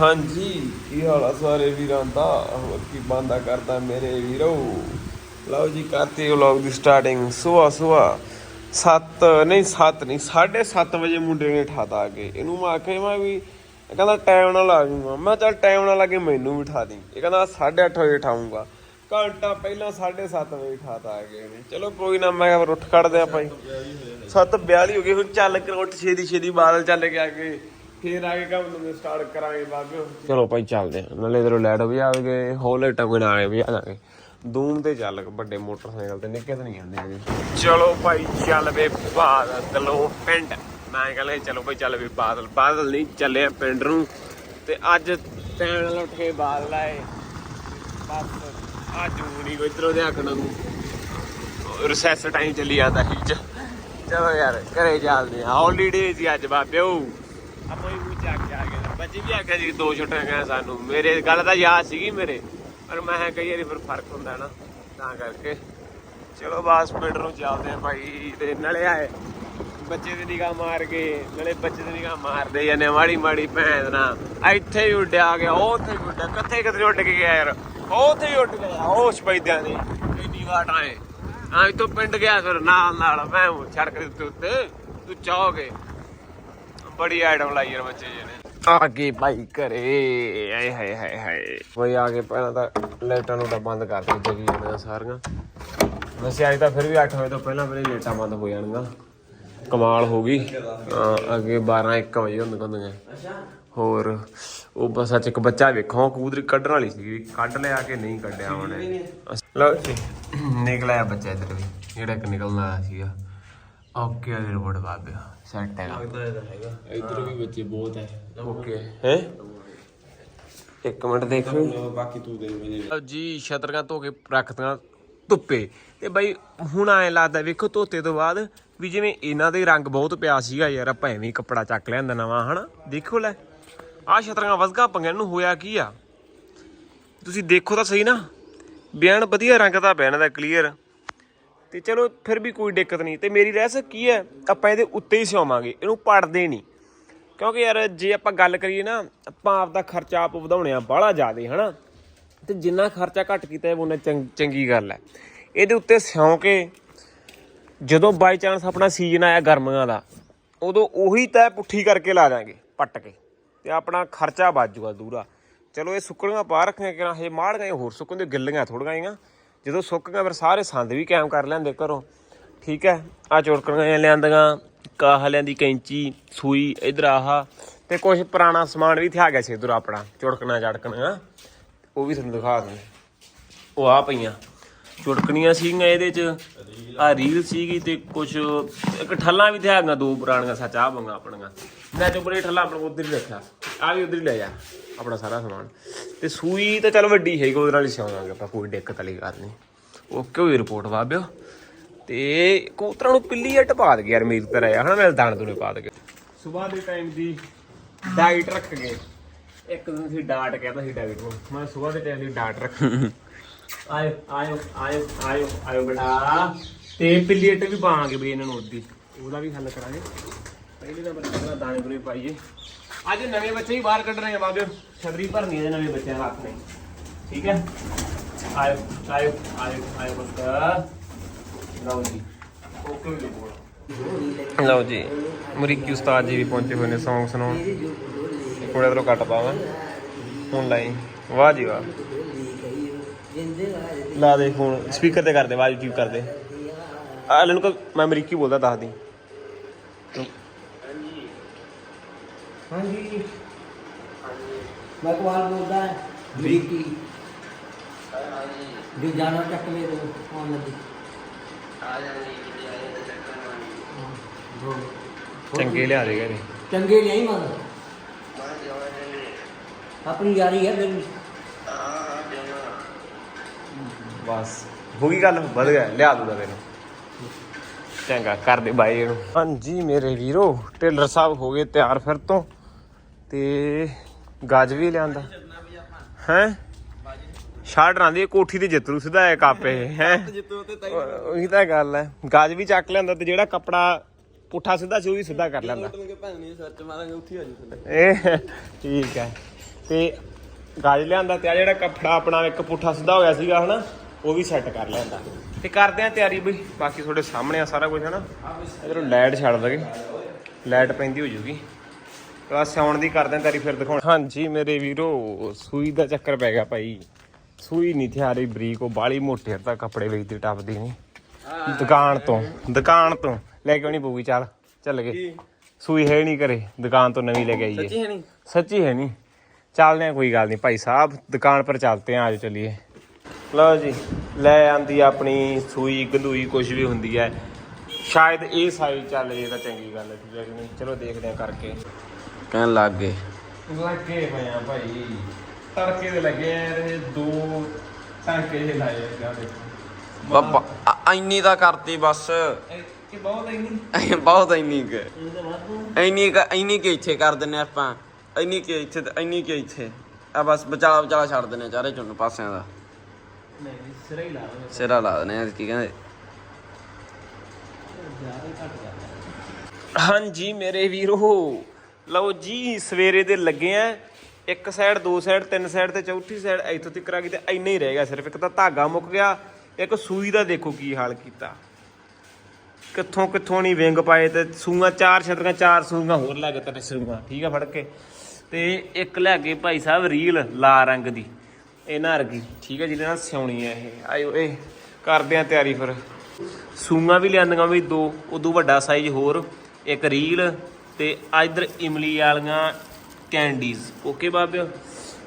ਹਾਂਜੀ, ਕੀ ਹਾਲ ਆ ਸਾਰੇ ਵੀਰਾਂ ਦਾ? ਹੋਰ ਕੀ ਬੰਦਾ ਕਰਦਾ ਮੇਰੇ ਵੀਰੋ? ਲਓ ਜੀ, ਕਰਤੀ ਵਲੌਗ ਦੀ ਸਟਾਰਟਿੰਗ ਸੁਆ ਸੁਆ 7 ਨਹੀਂ 7 ਨਹੀਂ 7:30 ਵਜੇ ਮੁੰਡੇ ਨੇ ਠਾਤਾ ਆ ਕੇ ਇਹਨੂੰ ਮੈਂ ਆਖਿਆ, ਮੈਂ ਵੀ, ਇਹ ਕਹਿੰਦਾ ਟਾਈਮ ਨਾਲ ਆ ਜਾਊਂਗਾ ਮੈਂ ਕਿਹਾ ਚੱਲ ਟਾਈਮ ਨਾਲ ਲੱਗੇ ਮੈਨੂੰ ਵੀ ਠਾ ਦੀ ਇਹ ਕਹਿੰਦਾ 8:30 ਵਜੇ ਠਾਉਂਗਾ ਘੰਟਾ ਪਹਿਲਾਂ 7:30 ਵਜੇ ਠਾਤਾ ਆ ਗਏ ਇਹਨੇ। ਚਲੋ ਕੋਈ ਨਾ, ਮੈਂ ਕਿਹਾ ਫਿਰ ਉੱਠ ਖੜਦੇ ਆਪਾਂ ਹੀ 7:42 ਹੋ ਗਏ, ਹੁਣ ਚੱਲ ਕੇ ਉੱਠ ਛੇਦੀ ਛੇਦੀ ਬਾਦਲ ਚੱਲ ਕੇ ਆ ਕੇ ਫੇਰ ਆ ਕੇ ਕੰਮ ਨੂੰ ਸਟਾਰਟ ਕਰਾਂਗੇ ਬਾਬਿਓ ਚਲੋ ਭਾਈ ਚੱਲਦੇ ਹਾਂ ਨਾਲੇ ਇਧਰੋਂ ਲੈਟ ਵੀ ਆਵੇਗੇ ਹੋ ਲਾਈਟਾਂ ਕੋਈ ਨਾ ਆਏ ਵੀ ਆ ਜਾਣਗੇ ਦੂਮ ਤੇ ਚੱਲ ਵੱਡੇ ਮੋਟਰਸਾਈਕਲ ਤੇ ਨਿੱਕੇ ਤਾਂ ਨਹੀਂ ਆਉਂਦੇ ਹੈਗੇ। ਚਲੋ ਭਾਈ ਚੱਲ ਵੇ ਬਾਦਲੋ ਪਿੰਡ। ਮੈਂ ਕਹਿੰਦਾ ਚਲੋ ਭਾਈ ਚੱਲ ਵੇ ਬਾਦਲ। ਬਾਦਲ ਨਹੀਂ ਚੱਲੇ ਆ ਪਿੰਡ ਨੂੰ। ਤੇ ਅੱਜ ਨਾਲ ਉੱਠ ਕੇ ਬਾਦਲ ਆਏ। ਬਸ ਅੱਜ ਨਹੀਂ ਕੋਈ ਇਧਰੋਂ ਦੇ ਆਖਣਾ। ਨੂੰ ਰਿਸੈਸ ਟਾਈਮ ਚੱਲੀ ਜਾਂਦਾ ਸੀ। ਚਲੋ ਯਾਰ ਘਰੇ ਚੱਲਦੇ ਆ। ਹੌਲੀਡੇ ਸੀ ਅੱਜ ਬਾਬਿਓ। ਆਪਾਂ ਹੀ ਮੂੰਹ ਚੱਕ ਕੇ ਆ ਗਏ। ਬੱਚੇ ਵੀ ਆਖਿਆ ਜੀ ਦੋ ਛੁੱਟੀਆਂ ਗਏ ਸਾਨੂੰ। ਮੇਰੇ ਗੱਲ ਤਾਂ ਯਾਦ ਸੀਗੀ ਮੇਰੇ। ਪਰ ਮੈਂ ਕਿਹਾ ਕਈ ਵਾਰੀ ਫਿਰ ਫ਼ਰਕ ਹੁੰਦਾ ਨਾ, ਤਾਂ ਕਰਕੇ। ਚਲੋ ਬਾਸ, ਪਿੰਡ ਨੂੰ ਚੱਲਦੇ ਆ ਭਾਈ, ਤੇ ਨਲੇ ਆਏ। ਬੱਚੇ ਦੀ ਨਿਗਾਹ ਮਾਰ ਕੇ, ਨਲੇ ਬੱਚੇ ਦੀ ਨਿਗਾਹ ਮਾਰਦੇ ਜਾਂਦੇ ਆ। ਮਾੜੀ ਮਾੜੀ ਭੈਣ ਨਾ ਇੱਥੇ ਹੀ ਉੱਡਿਆ ਗਿਆ ਉਹ ਉੱਥੇ ਉੱਡਿਆ ਕਿੱਥੇ ਕਿੱਥੇ ਉੱਡ ਕੇ ਗਿਆ ਯਾਰ? ਉਹ ਉੱਥੇ ਹੀ ਉੱਡ ਗਿਆ। ਉਹ ਸਪੈਦਿਆਂ ਦੀ ਇੰਨੀ ਵਾਟ ਆਏ। ਹਾਂ ਇਤੋਂ ਪਿੰਡ ਗਿਆ ਫਿਰ ਨਾਲ ਨਾਲ ਮੈਂ ਛੜਕ ਸੜਕ ਦੇ ਉੱਤੇ ਉੱਤੇ। ਤੂੰ ਚਾਹੋਗੇ? ਬੜੀ ਆਈਟਮ ਲਾਈ ਯਾਰ ਬੱਚੇ ਜੀ ਨੇ। ਆ ਗਏ ਭਾਈ ਘਰੇ। ਆਏ ਹਾਏ ਹਾਏ ਹਾਏ। ਬਈ ਆ ਕੇ ਪਹਿਲਾਂ ਤਾਂ ਲਾਈਟਾਂ ਨੂੰ ਤਾਂ ਬੰਦ ਕਰ ਦਿੱਤੀ ਜਗੀ ਜਾਂਦੀਆਂ ਸਾਰੀਆਂ। ਵੈਸੇ ਅੱਜ ਤਾਂ ਫਿਰ ਵੀ 8 ਵਜੇ ਤੋਂ ਪਹਿਲਾਂ ਪਹਿਲਾਂ ਲਾਈਟਾਂ ਬੰਦ ਹੋ ਜਾਣਗੀਆਂ। ਕਮਾਲ ਹੋ ਗਈ। ਅੱਗੇ 12 1 ਵਜੇ ਹੁੰਦੀਆਂ ਹੁੰਦੀਆਂ। ਹੋਰ ਉਹ ਬਸ ਅੱਜ ਇੱਕ ਬੱਚਾ ਵੇਖੋ ਕਬੂਤਰੀ ਕੱਢਣ ਵਾਲੀ ਸੀ ਕੱਢ ਲਿਆ ਕਿ ਨਹੀਂ ਕੱਢਿਆ ਉਹਨੇ। ਲਓ ਜੀ ਨਿਕਲਿਆ ਬੱਚਾ ਇੱਧਰ ਵੀ। ਜਿਹੜਾ ਇੱਕ ਨਿਕਲਣ ਸੀਗਾ। ਓਕੇ ਆ ਰਿਪੋਰਟ ਬਾਬਿਆ ਸੈੱਟ ਹੈਗਾ। ਇੱਧਰ ਵੀ ਬੱਚੇ ਬਹੁਤ ਹੈ। ਓਕੇ ਹੈ? ਇੱਕ ਮਿੰਟ ਦੇਖੋ। ਬਾਕੀ ਤੂੰ ਦੇ ਮੇਰੇ। ਲਓ ਜੀ ਛਤਰੀਆਂ ਧੋ ਕੇ ਰੱਖਤੀਆਂ ਧੁੱਪੇ। ਤੇ ਬਾਈ ਹੁਣ ਐ ਲੱਗਦਾ ਵੇਖੋ ਧੋਤੇ ਤੋਂ ਬਾਅਦ ਵੀ ਜਿਵੇਂ ਇਹਨਾਂ ਦੇ ਰੰਗ ਬਹੁਤ ਪਿਆ ਸੀਗਾ ਯਾਰ ਆਪਾਂ ਐਵੇਂ ਕੱਪੜਾ ਚੱਕ ਲਿਆਂਦਾ ਨਵਾਂ ਹਨਾ? ਦੇਖੋ ਲੈ ਆਹ ਛਤਰੀਆਂ ਵਸਗਾ ਪੰਗਿਆਂ ਨੂੰ ਹੋਇਆ ਕੀ ਆ? ਤੁਸੀਂ ਦੇਖੋ ਤਾਂ ਸਹੀ ਨਾ ਬਿਆਨ ਵਧੀਆ ਰੰਗ ਦਾ ਪੈਣ ਦਾ ਕਲੀਅਰ ਤੇ ਚਲੋ ਫਿਰ ਵੀ ਕੋਈ ਦਿੱਕਤ ਨਹੀਂ। ਤੇ ਮੇਰੀ ਰਹਿਸ ਕੀ ਹੈ? ਆਪਾਂ ਇਹਦੇ ਉੱਤੇ ਹੀ ਸਿਉਵਾਂਗੇ। ਇਹਨੂੰ ਪੜਦੇ ਨਹੀਂ। ਕਿਉਂਕਿ ਯਾਰ, ਜੇ ਆਪਾਂ ਗੱਲ ਕਰੀਏ ਨਾ, ਆਪਾਂ ਆਪ ਦਾ ਖਰਚਾ ਆਪ ਵਧਾਉਣੇ ਆ ਬਾਹਲਾ ਜ਼ਿਆਦੇ, ਹਨਾ? ਤੇ ਜਿੰਨਾ ਖਰਚਾ ਘੱਟ ਕੀਤਾ ਹੈ, ਉਹਨਾਂ ਚੰਗੀ ਗੱਲ ਹੈ। ਇਹਦੇ ਉੱਤੇ ਸਿਉਂ ਕੇ ਜਦੋਂ ਬਾਈ ਚਾਂਸ ਆਪਣਾ ਸੀਜ਼ਨ ਆਇਆ ਗਰਮੀਆਂ ਦਾ, ਉਦੋਂ ਉਹੀ ਤੈ ਪੁੱਠੀ ਕਰਕੇ ਲਾ ਦਾਂਗੇ, ਪੱਟ ਕੇ। ਤੇ ਆਪਣਾ ਖਰਚਾ ਬਚ ਜੂਗਾ ਦੂਰਾ। ਚਲੋ ਇਹ ਸੁੱਕਣੀਆਂ ਪਾ ਰੱਖੀਆਂ ਕਿ ਨਾ ਹਜੇ ਮਾੜ ਗਏ ਹੋਰ ਸੁੱਕਣ ਦੇ ਗਿੱਲੀਆਂ ਥੋੜੀਆਂ ਆਈਆਂ। ਜਦੋਂ ਸੁੱਕ ਗਏ ਫਿਰ ਸਾਰੇ ਸੰਦ ਵੀ ਕਾਇਮ ਕਰ ਲੈਂਦੇ ਘਰੋਂ। ਠੀਕ ਹੈ ਆ ਚੁੜਕਣੀਆਂ ਲਿਆਂਦੀਆਂ, ਕਾਹ ਲਿਆਂਦੀ ਕੈਂਚੀ, ਸੂਈ, ਇਧਰ ਆਹ, ਤੇ ਕੁਝ ਪੁਰਾਣਾ ਸਮਾਨ ਵੀ ਥਿਆ ਗਿਆ ਸੀ ਇਧਰ ਆਪਣਾ ਚੁੜਕਣਾ ਚੜਕਣੀਆਂ ਉਹ ਵੀ ਤੁਹਾਨੂੰ ਦਿਖਾ ਦਿੰਦੇ। ਉਹ ਆ ਪਈਆਂ। ਚੁਟਕਣੀਆਂ ਸੀਗੀਆਂ ਇਹਦੇ ਚ ਆ ਰੀਲ ਸੀਗੀ ਤੇ ਕੁਝ ਇੱਕ ਠੱਲਾਂ ਵੀ ਥਿਆ ਗਈਆਂ, ਦੋ ਪੁਰਾਣੀਆਂ, ਸੱਚ ਆ ਬੰਗਾ ਆਪਣੀਆਂ। ਮੈਂ ਚੋਂ ਬੜੇ ਠੱਲਾਂ ਆਪਣਾ ਉਧਰ ਹੀ ਰੱਖਿਆ। ਆ ਵੀ ਉਧਰ ਹੀ ਲੈ ਜਾ, ਆਪਣਾ ਸਾਰਾ ਸਮਾਨ। ਤੇ ਸੂਈ ਤਾਂ ਚਲ ਵੱਡੀ ਹੈਗੀ ਉਹਦੇ ਨਾਲ ਹੀ ਸਿਆਵਾਂਗੇ ਆਪਾਂ, ਕੋਈ ਦਿੱਕਤ ਵਾਲੀ ਗੱਲ ਨਹੀਂ। ਓਕੇ ਹੋਈ ਰਿਪੋਰਟ ਵਾਬਿਓ ਤੇ ਕਬੂਤਰਾਂ ਨੂੰ ਪਿੱਲੀ ਹਟ ਪਾ ਦੇ ਯਾਰ, ਮੇਰੀ ਤਰ੍ਹਾਂ ਆ, ਹਨਾ, ਮੈਂ ਦਾਣੇ ਦੂਣੇ ਪਾ ਦੇ ਸਵੇਰ ਦੇ ਟਾਈਮ ਦੀ ਡਾਈਟ ਰੱਖ ਗਏ ਇੱਕ ਦਿਨ ਸੀ ਡਾਟ ਕਹਿੰਦਾ ਸੀ ਡਾਈਟ ਨੂੰ। ਮੈਂ ਸਵੇਰ ਦੇ ਟਾਈਮ ਦੀ ਡਾਟ ਰੱਖ। ਆਇਓ ਆਇਓ ਆਇਓ ਆਇਓ ਆਇਓ ਬੇਟਾ। ਤੇ ਪਿਲੀਟ ਵੀ ਪਾਵਾਂਗੇ ਬਈ ਇਹਨਾਂ ਨੂੰ ਉਹਦੀ ਉਹਦਾ ਵੀ ਹੱਲ ਕਰਾਂਗੇ। ਪਹਿਲੇ ਨੰਬਰ ਤੇ ਦਾਣੇ ਦੂਣੇ ਪਾਈਏ। ਅੱਜ ਨਵੇਂ ਬੱਚੇ ਹੀ ਬਾਹਰ ਕੱਢਣੇ ਆ ਬਾਬਿਓ ਛਤਰੀ ਭਰਨੀ ਹੈ ਨਵੇਂ ਬੱਚਿਆਂ ਹੱਥ ਨੇ। ਠੀਕ ਹੈ? ਆਇਓ ਆਇਓ ਆਇਓ ਆਇਓ ਬੱਤਾ ਲਓ ਜੀ। ਓਕੇ ਵੀ ਬੋਲ। ਲਓ ਜੀ, ਮਰੀਕੀ ਉਸਤਾਦ ਜੀ ਵੀ ਪਹੁੰਚੇ ਹੋਏ ਨੇ Song ਸੁਣਾਉਣ। ਕੋੜੇ ਤੋਂ ਕੱਟ ਪਾਵਾਂ। ਹੁਣ ਲਾਈ ਵਾਹ ਜੀ ਵਾਹ। ਲਾ ਦੇ ਫੋਨ ਸਪੀਕਰ ਤੇ ਕਰ ਦੇ ਆਵਾਜ਼ ਠੀਕ ਕਰ ਦੇ ਆ ਲੈਣ ਕੋ ਮੈਂ ਅਮਰੀਕੀ ਬੋਲਦਾ ਦੱਸ ਦੀ ਹਾਂਜੀ। ਮੈਂ ਕੁਆਲ ਬੋਲਦਾ ਹੈ। ਬਰੀਕੀ ਜੋ ਜਾਣਾ ਚੱਕ ਲੈ ਦੋ ਆਉਣ ਲੱਗੀ। ਚੰਗੇ ਲਿਆ ਘਰੇ। ਚੰਗੇ ਨਹੀਂ ਮਨ ਆਪਣੀ ਯਾਰੀ ਹੈ ਮੇਰੀ ਬਸ ਹੋ ਗਈ ਗੱਲ ਵਧ ਗਿਆ ਲਿਆ ਦੂਗਾ ਤੈਨੂੰ। ਚੰਗਾ ਕਰ ਦੇ ਬਾਈ ਇਹਨੂੰ। ਹਾਂਜੀ ਮੇਰੇ ਵੀਰੋ ਟੇਲਰ ਸਾਹਿਬ ਹੋ ਗਏ ਤਿਆਰ ਫਿਰ ਤੋਂ। ਤੇ ਗੱਜ ਵੀ ਲਿਆਂਦਾ। ਹੈ? ਸ਼ਾਰਟ ਰਾਂ ਦੀ ਕੋਠੀ ਤੇ ਜਿੱਤਰੂ ਸਿੱਧਾ ਹੈ? ਕਾਪੇ ਹੈ ਉਹੀ ਤਾਂ ਗੱਲ ਹੈ। ਗੱਜ ਵੀ ਚੱਕ ਲਿਆਂਦਾ ਤੇ ਜਿਹੜਾ ਕੱਪੜਾ ਪੁੱਠਾ ਸਿੱਧਾ ਸੀ ਉਹ ਵੀ ਸਿੱਧਾ ਕਰ ਲੈਂਦਾ ਇਹ ਠੀਕ ਹੈ। ਤੇ ਗਾਜ ਲਿਆਂਦਾ ਤੇ ਆ ਜਿਹੜਾ ਕੱਪੜਾ ਆਪਣਾ ਇੱਕ ਪੁੱਠਾ ਸਿੱਧਾ ਹੋਇਆ ਸੀਗਾ ਹਨਾ ਉਹ ਵੀ ਸੈੱਟ ਕਰ ਲਿਆਂਦਾ। ਤੇ ਕਰਦੇ ਆ ਤਿਆਰੀ ਬਈ ਬਾਕੀ ਤੁਹਾਡੇ ਸਾਹਮਣੇ ਆ ਸਾਰਾ ਕੁਝ ਹਨਾ। ਇਧਰੋਂ ਲਾਈਟ ਛੱਡ ਦਗੇ। ਲਾਈਟ ਪੈਂਦੀ ਹੋ ਜੂਗੀ ਬਸ ਆਉਣ ਦੀ ਕਰਦੇ ਆ ਤਿਆਰੀ ਫਿਰ ਦਿਖਾਉਣ। ਹਾਂਜੀ ਮੇਰੇ ਵੀਰੋ ਸੂਈ ਦਾ ਚੱਕਰ ਪੈ ਗਿਆ ਭਾਈ। ਸੂਈ ਨਹੀਂ ਥਿਆਰੀ ਬਰੀਕ ਉਹ ਬਾਲੀ ਮੋਟੇ ਤਾਂ ਕੱਪੜੇ ਵੇਚਦੀ ਟੱਪਦੀ ਨਹੀਂ। ਦੁਕਾਨ ਤੋਂ ਦੁਕਾਨ ਤੋਂ। ਲੈ ਕੇ ਆਉਣੀ ਪਊਗੀ ਚੱਲ ਚੱਲ ਗਏ। ਸੂਈ ਹੈ ਨਹੀਂ ਕਰੇ ਦੁਕਾਨ ਤੋਂ ਨਵੀਂ ਲੈ ਕੇ ਆਈਏ। ਸੱਚੀ ਹੈ ਨਹੀਂ? ਸੱਚੀ ਹੈ ਨਹੀਂ। ਚੱਲਦੇ ਆ ਕੋਈ ਗੱਲ ਨਹੀਂ। ਭਾਈ ਸਾਹਿਬ ਦੁਕਾਨ ਪਰ ਚੱਲते ਆ ਆਜੋ ਚਲਿਏ। ਲਓ ਜੀ ਲੈ ਆਂਦੀ ਆਪਣੀ ਸੂਈ ਗੰਦੂਈ ਕੁਝ ਵੀ ਹੁੰਦੀ ਹੈ ਸ਼ਾਇਦ ਇਹ ਸਾਈਜ਼ ਚੱਲ ਜੇ ਤਾਂ ਚੰਗੀ ਗੱਲ ਹੈ ਠੀਕ ਹੈ ਕਿ ਨਹੀਂ? ਚਲੋ ਦੇਖਦੇ ਆ ਕਰਕੇ। ਕਹਿਣ ਲੱਗ ਗਏ। ਲੱਗੇ ਪਏ ਆ ਭਾਈ। ਤੜਕੇ ਦੇ ਲੱਗੇ ਆ ਇਹ ਦੋ ਟਾਂਕੇ ਜਿਹੇ ਲਾਏ ਆ ਦੇਖੋ ਬਾਬਾ ਆ- ਇੰਨੀ ਤਾਂ ਕਰਤੀ ਬਸ। ਇਹ ਕਿ ਬਹੁਤ ਨਹੀਂ ਬਹੁਤ ਇੰਨੀ ਕੁ। ਇਹਦੇ ਵਾਧੂ ਇੰਨੀ ਕੁ ਇੰਨੀ ਕਿ ਇੱਥੇ ਕਰ ਦਿੰਨੇ ਆਪਾਂ। ਇੰਨੀ ਕਿ ਇੱਥੇ ਤੇ ਇੰਨੀ ਕਿ ਇੱਥੇ। ਆ ਬਸ ਵਿਚਾਲਾ ਵਿਚਾਲਾ ਛੱਡ ਦਿੰਨੇ ਚਾਰੇ ਚੁੰਨ ਪਾਸਿਆਂ ਦਾ। ਨਹੀਂ ਸਿਰਾ ਹੀ ਲਾ ਦੇ ਸਿਰਾ ਲਾ ਦਿੰਨੇ ਆ ਕੀ ਕਹਿੰਦੇ? ਜ਼ਿਆਦਾ ਹੀ ਘੱਟ ਜਾਂਦਾ ਹਾਂਜੀ ਮੇਰੇ ਵੀਰੋ। ਲਓ ਜੀ, ਸਵੇਰੇ ਦੇ ਲੱਗੇ ਆ। ਇੱਕ ਸਾਈਡ ਦੋ ਸਾਈਡ ਤਿੰਨ ਸਾਈਡ ਤੇ ਚੌਥੀ ਸਾਈਡ ਇੱਥੋਂ ਤੱਕ ਆ ਗਈ ਤੇ ਇੰਨਾ ਹੀ ਰਹਿ ਗਿਆ ਸਿਰਫ। ਇੱਕ ਤਾਂ ਧਾਗਾ ਮੁੱਕ ਗਿਆ, ਇੱਕ ਸੂਈ ਦਾ ਦੇਖੋ ਕੀ ਹਾਲ ਕੀਤਾ। ਕਿੱਥੋਂ ਕਿੱਥੋਂ ਨਹੀਂ ਵਿੰਗ ਪਾਏ ਤੇ ਸੂਆਂ ਚਾਰ ਛਤਰੀਆਂ, ਚਾਰ ਸੂਆਂ ਹੋਰ ਲੈ ਕੇ ਤੇਰੇ ਸੂਆਂ ਠੀਕ ਆ ਫੜ ਕੇ ਤੇ ਇੱਕ ਲੈ ਕੇ ਭਾਈ ਸਾਹਿਬ ਰੀਲ ਲਾ ਰੰਗ ਦੀ ਇਹਨਾਂ ਵਰਗੀ ਠੀਕ ਹੈ ਜਿਹਦੇ ਨਾਲ ਸਿਉਣੀ ਹੈ ਇਹ। ਆਇਓ, ਇਹ ਕਰਦੇ ਆ ਤਿਆਰੀ ਫਿਰ। ਸੂਆਂ ਵੀ ਲਿਆਂਦੀਆਂ ਵੀ ਦੋ, ਉਦੋਂ ਵੱਡਾ ਸਾਈਜ਼ ਹੋਰ, ਇੱਕ ਰੀਲ ਤੇ ਆ ਇਧਰ ਇਮਲੀ ਵਾਲੀਆਂ ਕੈਂਡੀਜ਼। ਓਕੇ ਬਾਬਿਓ?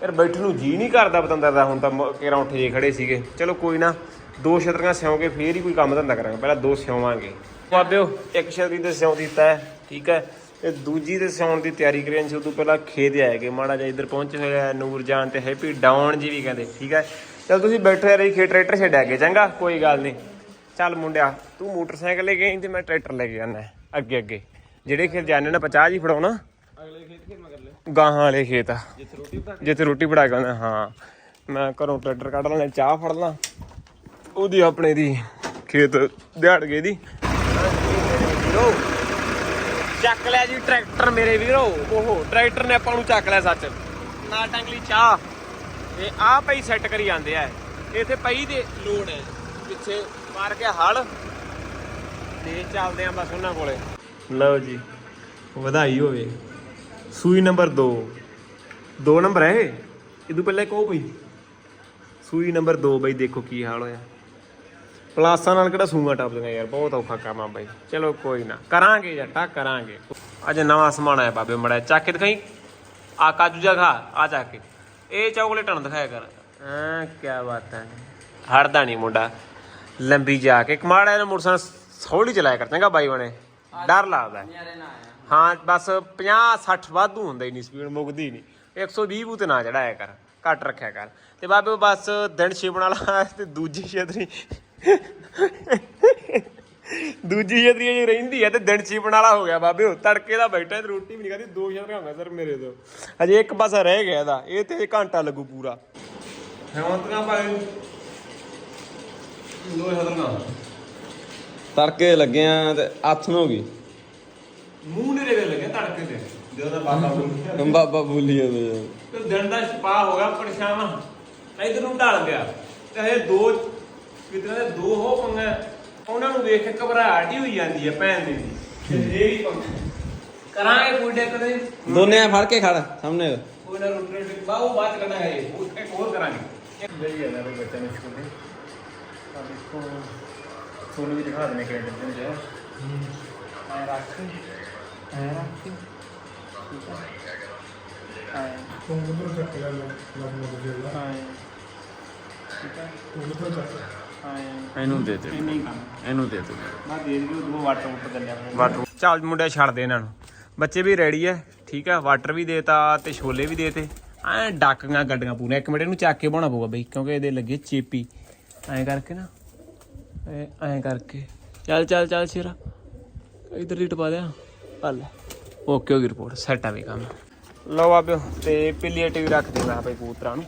ਯਾਰ ਬੈਠਣ ਨੂੰ ਜੀ ਨਹੀਂ ਕਰਦਾ ਪਤੰਦਰ ਦਾ, ਹੁਣ ਤਾਂ ਕਿਹੜਾ ਉੱਠ ਜੇ ਖੜੇ ਸੀਗੇ। ਚਲੋ ਕੋਈ ਨਾ, ਦੋ ਛਤਰੀਆਂ ਸਿਉਂ ਕੇ ਫੇਰ ਹੀ ਕੋਈ ਕੰਮ ਧੰਦਾ ਕਰਾਂਗੇ। ਪਹਿਲਾਂ ਦੋ ਸਿਉਵਾਂਗੇ। ਬਾਬਿਓ, ਇੱਕ ਛਤਰੀ ਤੇ ਸਿਉਂ ਦਿੱਤਾ ਹੈ, ਠੀਕ ਹੈ? ਤੇ ਦੂਜੀ ਤੇ ਸਿਉਣ ਦੀ ਤਿਆਰੀ ਕਰੀ ਸੀ ਉਦੋਂ ਪਹਿਲਾਂ ਖੇਤ ਕਿ ਮਾੜਾ ਜਿਹਾ ਇੱਧਰ ਪਹੁੰਚੇ ਹੋਏ ਆ ਨੂਰਜਾਨ ਤੇ ਹੈਪੀ ਡਾਊਨ ਜੀ ਵੀ ਕਹਿੰਦੇ, ਠੀਕ ਹੈ? ਚਲ ਤੁਸੀਂ ਬੈਠੇ ਰਹੀ ਖੇਤ ਟਰੈਕਟਰ ਛੱਡਿਆ ਕੇ ਚੰਗਾ? ਕੋਈ ਗੱਲ ਨਹੀਂ। ਚੱਲ ਮੁੰਡਿਆ, ਤੂੰ ਮੋਟਰਸਾਈਕਲ ਲੈ ਕੇ ਆਈ ਤੇ ਮੈਂ ਟਰੈਕਟਰ ਲੈ ਕੇ ਜਾਣਾ ਅੱਗੇ ਅੱਗੇ ਜਿਹੜੇ ਖੇਤ ਜਾਣੇ ਨਾ 50 ਜੀ ਫੜਾਉਣਾ। ਅਗਲੇ ਖੇਤ ਖੇਤ ਮਗਰ ਲੈ ਗਾਹਾਂ ਵਾਲੇ ਖੇਤ ਆ। ਜਿੱਥੇ ਰੋਟੀ ਬਣਾ ਜਿੱਥੇ ਰੋਟੀ ਬਣਾ ਕੇ ਆਉਂਦਾ ਹਾਂ। ਮੈਂ ਘਰੋਂ ਟਰੈਕਟਰ ਕੱਢ ਲੈਣਾ ਚਾਹ ਫੜ ਲਾਂ। ਉਹਦੀ ਆਪਣੇ ਦੀ ਖੇਤ ਦਿਹਾੜ ਗਏ ਦੀ। ਚੱਕ ਲਿਆ ਜੀ ਟਰੈਕਟਰ ਮੇਰੇ ਵੀਰੋ। ਓਹੋ ਟਰੈਕਟਰ ਨੇ ਆਪਾਂ ਨੂੰ ਚੱਕ ਲਿਆ ਸੱਚ। ਨਾ ਟੰਗਲੀ ਚਾਹ। ਤੇ ਆਹ ਪਈ ਸੈੱਟ ਕਰੀ ਜਾਂਦੇ ਆ। ਇੱਥੇ ਪਈ ਦੇ ਲੋਡ ਹੈ। ਪਿੱਛੇ ਮਾਰ ਕੇ ਹਲ। ਤੇ ਚੱਲਦੇ ਆ ਬਸ ਉਹਨਾਂ ਕੋਲੇ। ਲਓ ਜੀ, ਵਧਾਈ ਹੋਵੇ। ਸੂਈ ਨੰਬਰ 2 ਦੋ ਨੰਬਰ ਹੈ ਇਹ? ਇਦੋਂ ਪਹਿਲਾਂ ਕਹੋ ਉਹ ਸੂਈ ਨੰਬਰ 2 ਬਈ, ਦੇਖੋ ਕੀ ਹਾਲ ਹੋਇਆ। ਪਲਾਸਾਂ ਨਾਲ ਕਿਹੜਾ ਸੂਆਂ ਟੱਪਦੀਆਂ ਯਾਰ, ਬਹੁਤ ਔਖਾ ਕੰਮ ਆ ਬਈ। ਚਲੋ ਕੋਈ ਨਾ, ਕਰਾਂਗੇ ਜੱਟਾ, ਕਰਾਂਗੇ। ਅੱਜ ਨਵਾਂ ਸਮਾਨ ਆਇਆ ਬਾਬੇ, ਮੜਾ ਚੱਕ ਕੇ ਦਿਖਾਈ। ਆ ਕਾਜੂ ਜਾ ਖਾ, ਆ ਚੱਕ ਕੇ। ਇਹ ਚਾਕਲੇਟ ਨਾ ਦਿਖਾਇਆ ਕਰ। ਹਾਂ ਕੀ ਬਾਤ ਹੈ ਹੜਦਾ ਨਹੀਂ ਮੁੰਡਾ। ਲੰਬੀ ਜਾ ਕੇ ਕਮਾੜਾ ਇਹਨੂੰ ਮੋਟਰਸਾਈਕਲ ਹੌਲੀ ਚਲਾਇਆ ਕਰ, ਚੰਗਾ ਬਾਈ ਬਣੇ। ਡਰ ਲੱਗਦਾ। ਹਾਂ, ਬਸ 50 60 ਵਾਧੂ ਹੁੰਦਾ ਹੀ ਨਹੀਂ ਸਪੀਡ ਮੁੱਕਦੀ ਨਹੀਂ 120 ਬੂ ਨਾ ਚੜਾਇਆ ਕਰ, ਘੱਟ ਰੱਖਿਆ ਕਰ। ਤੇ ਬਾਬੇ ਬਸ ਦਿਨ ਛਿਪਣ ਵਾਲਾ ਤੇ ਦੂਜੀ ਛਤਰੀ। ਦੂਜੀ ਛਤਰੀ ਜੇ ਰਹਿੰਦੀ ਹੈ ਤੇ ਦਿਨ ਛਿਪਣ ਵਾਲਾ ਹੋ ਗਿਆ ਬਾਬੇ ਉਹ ਤੜਕੇ ਦਾ ਬੈਠਾ ਤੇ ਰੋਟੀ ਵੀ ਨਹੀਂ ਖਾਦੀ ਦੋ ਛਤਰੀਆਂ ਹੋਗਾ ਸਰ ਮੇਰੇ ਤੋਂ। ਅਜੇ ਇੱਕ ਪਾਸਾ ਰਹਿ ਗਿਆ ਇਹਦਾ, ਇਹ ਤੇ ਘੰਟਾ ਲੱਗੂ ਪੂਰਾ। ਹੈਵੰਤਗਾ ਭਾਈ ਦੋ ਛਤਰੀਆਂ। ਤੜਕੇ ਲੱਗੇ ਆ ਤੇ ਹੱਥ ਨੂੰ ਹੋ ਗਈ। ਮੂੰਹ ਨੇੜੇ ਦੇ ਲੱਗੇ ਤੜਕੇ ਤੇ। ਜਦੋਂ ਦਾ ਬਾਬਾ ਬੋਲ ਬਾਬਾ ਬੋਲੀ ਜਾਂਦੇ ਤੇ ਦਿਨ ਦਾ ਛਪਾ ਹੋ ਗਿਆ ਪਰੇਸ਼ਾਨ ਇਧਰ ਨੂੰ ਢਲ ਗਿਆ। ਤੇ ਇਹ ਦੋ ਕਿਤੇ ਦੇ ਦੋ ਹੋ ਪੰਗਾ। ਉਹਨਾਂ ਨੂੰ ਵੇਖ ਕੇ ਘਬਰਾਹਟ ਹੀ ਹੋਈ ਜਾਂਦੀ ਹੈ ਭੈਣ ਦੀ। ਤੇ ਇਹ ਵੀ ਪੰਗਾ। ਕਰਾਂਗੇ ਕੋਈ ਡੈਕ ਦੇ ਦੋਨੇ ਫੜ ਕੇ ਖੜ ਸਾਹਮਣੇ। ਕੋਈ ਨਾ ਰੋਟੀ ਰੋਟੀ ਬਾਹੂ ਬਾਤ ਕਰਨਾ ਹੈ ਉਹ ਇੱਕ ਹੋਰ ਕਰਾਂਗੇ। ਇੱਕ ਬਈ ਹੈ ਨਾ ਬੱਚਾ ਨੇ ਸਕੂਲ। ਦੇ ਆ ਦੇਖੋ ਤੁਹਾਨੂੰ ਵੀ ਦਿਖਾ ਦਨੇ ਕਿਹੜੇ ਦਿਨ ਚ ਐ ਰੱਖ। ਐ ਰੱਖ। ਠੀਕ ਹੈ। ਐ। ਤੂੰ ਉਧਰ ਚੱਕ ਲੈ ਲੱਗ ਮੁੱਕ ਜੇਗਾ ਹਾਂ। ਠੀਕ ਹੈ। ਤੂੰ ਉਧਰ ਚੱਕ ਹਾਂ। ਇਹਨੂੰ ਦੇ ਦੇ ਇਹਨੂੰ ਦੇ ਦੇ ਮੈਂ ਦੇ ਦਿਓ ਦੋ ਵਾਟਰ ਉੱਪਰ ਦਿੰਦੇ ਆਪਣੇ ਵਾਟਰ ਚੱਲ ਮੁੰਡਿਆ ਛੱਡ ਦੇ ਇਹਨਾਂ ਨੂੰ। ਬੱਚੇ ਵੀ ਰੈਡੀ ਐ ਠੀਕ ਐ ਵਾਟਰ ਵੀ ਦੇਤਾ ਤੇ ਛੋਲੇ ਵੀ ਦੇਤੇ। ਐ ਡਾਕੀਆਂ ਗੱਡੀਆਂ ਪੂਰੀਆਂ। ਇੱਕ ਮਿੰਟ ਇਹਨੂੰ ਚੱਕ ਕੇ ਬਾਉਣਾ ਪਊਗਾ ਬਈ ਕਿਉਂਕਿ ਇਹਦੇ ਲੱਗੇ ਚੇਪੀ। ਐਂ ਕਰਕੇ ਨਾ। ਐ ਕਰਕੇ। ਚੱਲ ਚੱਲ ਚੱਲ ਸ਼ੇਰਾ। ਇਧਰ ਹੀ ਟਪਾ ਦਿਆਂ ਹਲ ਓਕੇ ਹੋ ਗਈ ਰਿਪੋਰਟ ਸੈੱਟ ਆ ਵੀ ਕੰਮ। ਲਓ ਬਾਬਿਓ ਤੇ ਪਿਲੀਏਟ ਵੀ ਰੱਖ ਦੇ ਮੈਂ ਭਾਈ ਕਬੂਤਰਾਂ ਨੂੰ।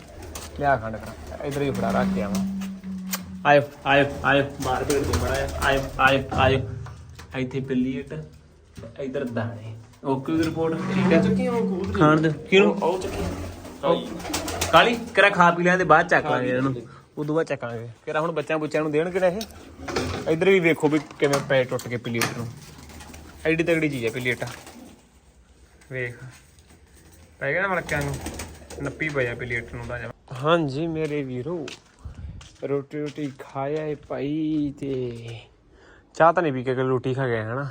ਲਿਆ ਖੰਡ ਕਰਾਂ ਇਧਰ ਹੀ ਫੜਾ ਰੱਖ ਕੇ ਆਵਾਂ। ਆਇਓ ਆਇਓ ਆਇਓ। ਮਾਰ ਕੇ ਤੂੰ ਬੜਾ ਆਇਓ ਆਇਓ ਆਇਓ। ਇੱਥੇ ਪਿਲੀਏਟ ਇਧਰ ਦਾਣੇ। ਓਕੇ ਦੀ ਰਿਪੋਰਟ ਠੀਕ ਹੈ ਖਾਣ ਦੇ। ਕਿਉਂ ਆਓ ਚੱਕੀ ਕਾਲੀ ਕਿਹੜਾ ਖਾ ਪੀ ਲਿਆ ਤੇ ਬਾਅਦ ਚੱਕ ਲਾਂਗੇ ਇਹਨੂੰ। ਉਦੋਂ ਬਾਅਦ ਚੱਕਾਂਗੇ। ਕਿਹੜਾ ਹੁਣ ਬੱਚਿਆਂ ਬੁੱਚਿਆਂ ਨੂੰ ਦੇਣ ਕਿਹੜਾ ਇਹ ਇੱਧਰ ਵੀ ਵੇਖੋ ਵੀ ਕਿਵੇਂ ਪੈ ਟੁੱਟ ਕੇ ਪਲੇਟ ਨੂੰ। ਐਡੀ ਤਗੜੀ ਚੀਜ਼ ਹੈ ਪਲੇਟ। ਵੇਖ। ਪੈ ਗਿਆ ਨਾ ਮਲਕਿਆਂ ਨੂੰ। ਨੱਪੀ ਪਿਆ ਪਲੇਟ ਨੂੰ ਤਾਂ ਹਾਂਜੀ ਮੇਰੇ ਵੀਰੋ, ਰੋਟੀ ਰੋਟੀ ਖਾਇਆ ਏ ਭਾਈ ਤੇ ਚਾਹ ਤਾਂ ਨਹੀਂ ਪੀ ਕੇ ਰੋਟੀ ਖਾ ਗਏ ਹਨਾ।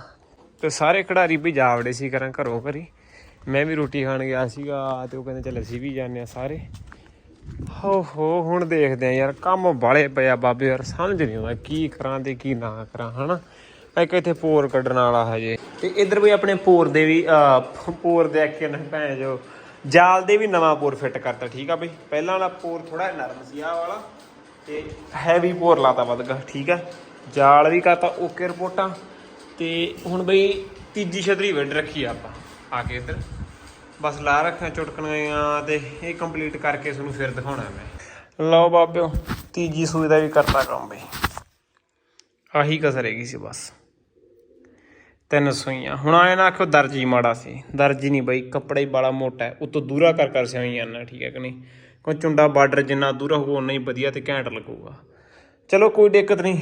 ਤੇ ਸਾਰੇ ਖਿਡਾਰੀ ਵੀ ਜਾਵੜੇ ਸੀ ਕਰਾਂ ਘਰੋਂ ਘਰੀ। ਮੈਂ ਵੀ ਰੋਟੀ ਖਾਣ ਗਿਆ ਸੀਗਾ ਤੇ ਉਹ ਕਹਿੰਦੇ ਚੱਲ ਅਸੀਂ ਵੀ ਜਾਂਦੇ ਆ ਸਾਰੇ। ਹੋ ਹੋ, ਹੁਣ ਦੇਖਦੇ ਆ ਯਾਰ, ਕੰਮ ਬਾਲੇ ਪਿਆ ਬਾਬੇ ਯਾਰ, ਸਮਝ ਨਹੀਂ ਆਉਂਦਾ ਕੀ ਕਰਾਂ ਤੇ ਕੀ ਨਾ ਕਰਾਂ, ਹਨਾ? ਇੱਕ ਇੱਥੇ ਪੋਰ ਕੱਢਣ ਵਾਲਾ ਹਜੇ। ਤੇ ਇੱਧਰ ਵੀ ਆਪਣੇ ਪੋਰ ਦੇ ਵੀ ਪੋਰ ਦੇ ਅੱਕੇ ਭੈਣ ਜੋ। ਜਾਲ ਦੇ ਵੀ ਨਵਾਂ ਪੋਰ ਫਿੱਟ ਕਰਤਾ, ਠੀਕ ਆ ਬਈ? ਪਹਿਲਾਂ ਵਾਲਾ ਪੋਰ ਥੋੜਾ ਨਰਮ ਸੀ ਆਹ ਵਾਲਾ, ਤੇ ਹੈਵੀ ਪੋਰ ਲਾਤਾ ਵਧਗਾ, ਠੀਕ ਆ? ਜਾਲ ਵੀ ਕਰਤਾ ਓਕੇ ਰਿਪੋਰਟਾਂ। ਤੇ ਹੁਣ ਬਈ ਤੀਜੀ ਛਤਰੀ ਵੱਢ ਰੱਖੀ ਆਪਾਂ, ਆ ਕੇ ਇੱਧਰ। ਬਸ ਲਾ ਰੱਖਾਂ ਚੁਟਕਣੀਆਂ ਤੇ ਇਹ ਕੰਪਲੀਟ ਕਰਕੇ ਤੁਹਾਨੂੰ ਫਿਰ ਦਿਖਾਉਣਾ ਮੈਂ। ਲਓ ਬਾਬਿਓ, ਤੀਜੀ ਸੂਈ ਦਾ ਵੀ ਕਰਤਾ ਕੰਮ ਬਈ। ਆਹੀ ਕਸਰ ਹੈਗੀ ਸੀ ਬਸ। ਤਿੰਨ ਸੂਈਆਂ। ਹੁਣ ਆਏ ਨਾ ਆਖੋ ਦਰਜੀ ਮਾੜਾ ਸੀ। ਦਰਜੀ ਨਹੀਂ ਬਈ, ਕੱਪੜਾ ਹੀ ਬਾਲਾ ਮੋਟਾ ਹੈ। ਉਤੋਂ ਦੂਰਾ ਕਰ ਕਰ ਸਿਉਈ ਨਾ, ਠੀਕ ਹੈ ਕਿ ਨਹੀਂ? ਕੋਈ ਚੁੰਡਾ ਬਾਰਡਰ ਜਿੰਨਾ ਦੂਰਾ ਹੋਊ ਉਨਾ ਹੀ ਵਧੀਆ ਤੇ ਘੈਂਟ ਲੱਗੂਗਾ। ਚਲੋ ਕੋਈ ਦਿੱਕਤ ਨਹੀਂ।